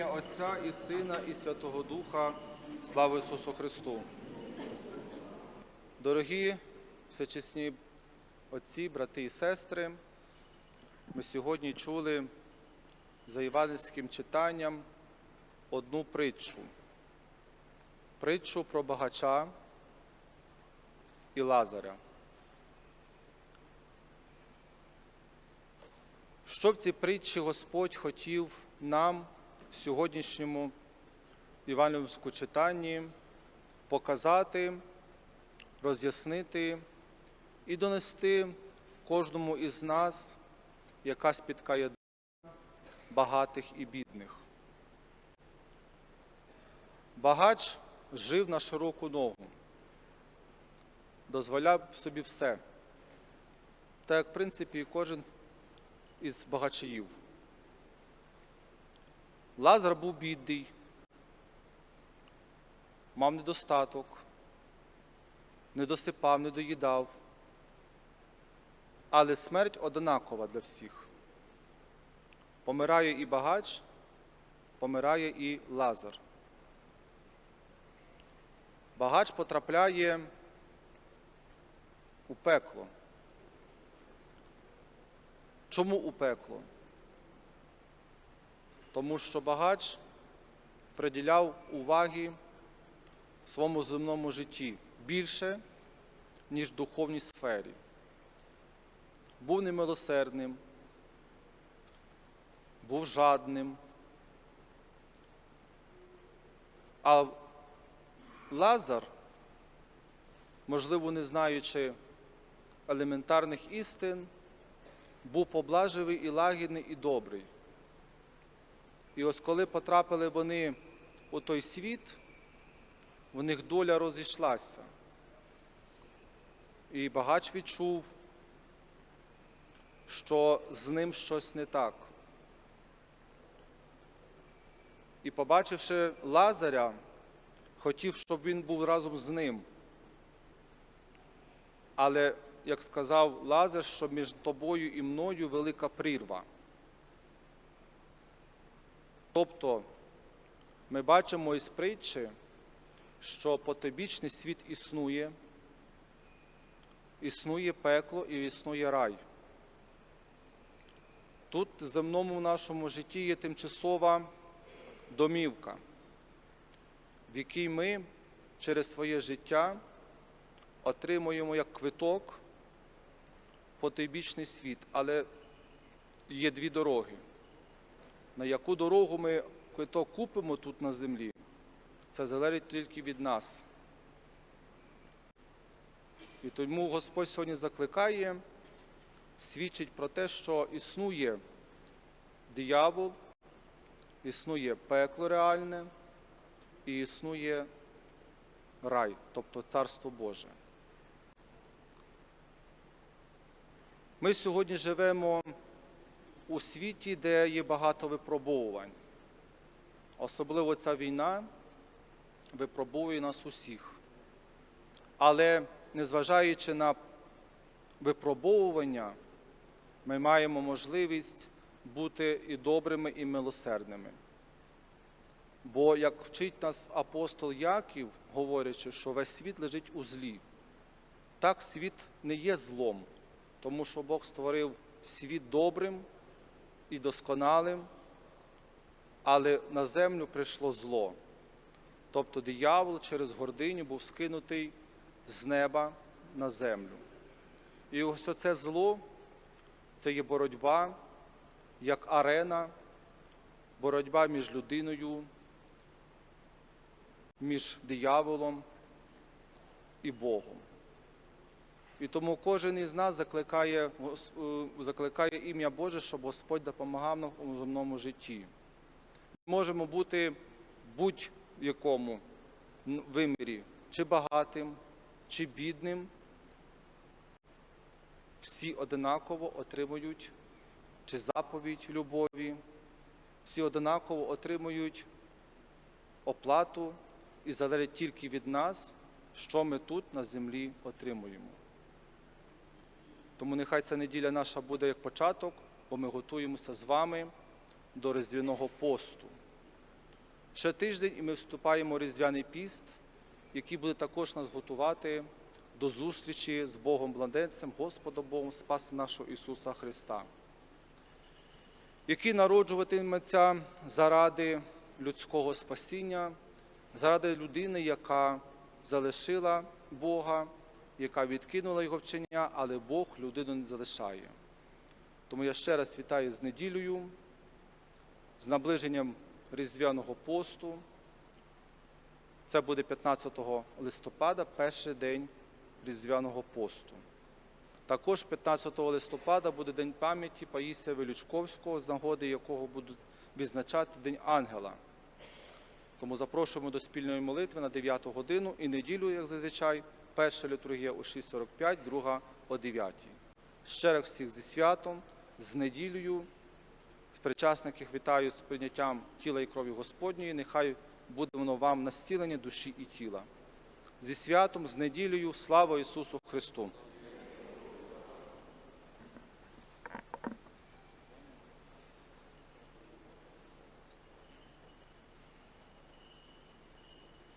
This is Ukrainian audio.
ім'я Отця і Сина, і Святого Духа. Слава Ісусу Христу. Дорогі всечесні отці, брати і сестри, ми сьогодні чули за євангельським читанням одну притчу. Притчу про багача і Лазаря. Що в цій притчі Господь хотів нам сьогоднішньому Івангельському читанні показати, роз'яснити і донести кожному із нас, яка спіткає багатих і бідних. Багач жив на широку ногу, дозволяв собі все. Так як, в принципі, кожен із багачаїв. Лазар був бідний, мав недостаток, не досипав, не доїдав. Але смерть однакова для всіх. Помирає і багач, помирає і лазар. Багач потрапляє у пекло. Чому у пекло? Тому що багач приділяв уваги своєму земному житті більше, ніж в духовній сфері. Був немилосердним, був жадним. А Лазар, можливо, не знаючи елементарних істин, був поблажливий і лагідний, і добрий. І ось коли потрапили вони у той світ, в них доля розійшлася. І багач відчув, що з ним щось не так. І, побачивши Лазаря, хотів, щоб він був разом з ним. Але, як сказав Лазар, що між тобою і мною велика прірва. Тобто ми бачимо із притчі, що потобічний світ існує, існує пекло і існує рай. Тут в земному нашому житті є тимчасова домівка, в якій ми через своє життя отримуємо як квиток потойбічний світ, але є дві дороги. На яку дорогу ми квиток купимо тут на землі, це залежить тільки від нас. І тому Господь сьогодні закликає, свідчить про те, що існує диявол, існує пекло реальне і існує рай, тобто Царство Боже. Ми сьогодні живемо у світі, де є багато випробовувань. Особливо ця війна випробовує нас усіх. Але незважаючи на випробовування, ми маємо можливість бути і добрими, і милосердними. Бо, як вчить нас апостол Яків, говорячи, що весь світ лежить у злі, так світ не є злом, тому що Бог створив світ добрим і досконалим, але на землю прийшло зло. Тобто диявол через гординю був скинутий з неба на землю. І ось оце зло це є боротьба як арена, боротьба між людиною, між дияволом і Богом. І тому кожен із нас закликає, е, закликає ім'я Боже, щоб Господь допомагав нам у земному житті. Ми можемо бути будь-якому вимірі, чи багатим, чи бідним. Всі одинаково отримують чи заповідь любові, всі одинаково отримують оплату і залежить тільки від нас, що ми тут на землі отримуємо. Тому нехай ця неділя наша буде як початок, бо ми готуємося з вами до Різдвяного посту. Ще тиждень, і ми вступаємо у Різдвяний піст, який буде також нас готувати до зустрічі з Богом Бладенцем, Господом Богом, Спасом нашого Ісуса Христа, який народжуватиметься заради людського спасіння, заради людини, яка залишила Бога, яка відкинула його вчення, але Бог людину не залишає. Тому я ще раз вітаю з неділею, з наближенням Різдвяного посту. Це буде 15 листопада, перший день Різдвяного посту. Також 15 листопада буде День пам'яті Паїсія Величковського, з нагоди якого будуть відзначати День Ангела. Тому запрошуємо до спільної молитви на 9 годину і неділю, як зазвичай, перша літургія о 6.45, друга о 9. Ще раз всіх зі святом, з неділею. Причасників вітаю з прийняттям тіла і крові Господньої. Нехай буде воно вам на зцілення душі і тіла. Зі святом, з неділею, слава Ісусу Христу!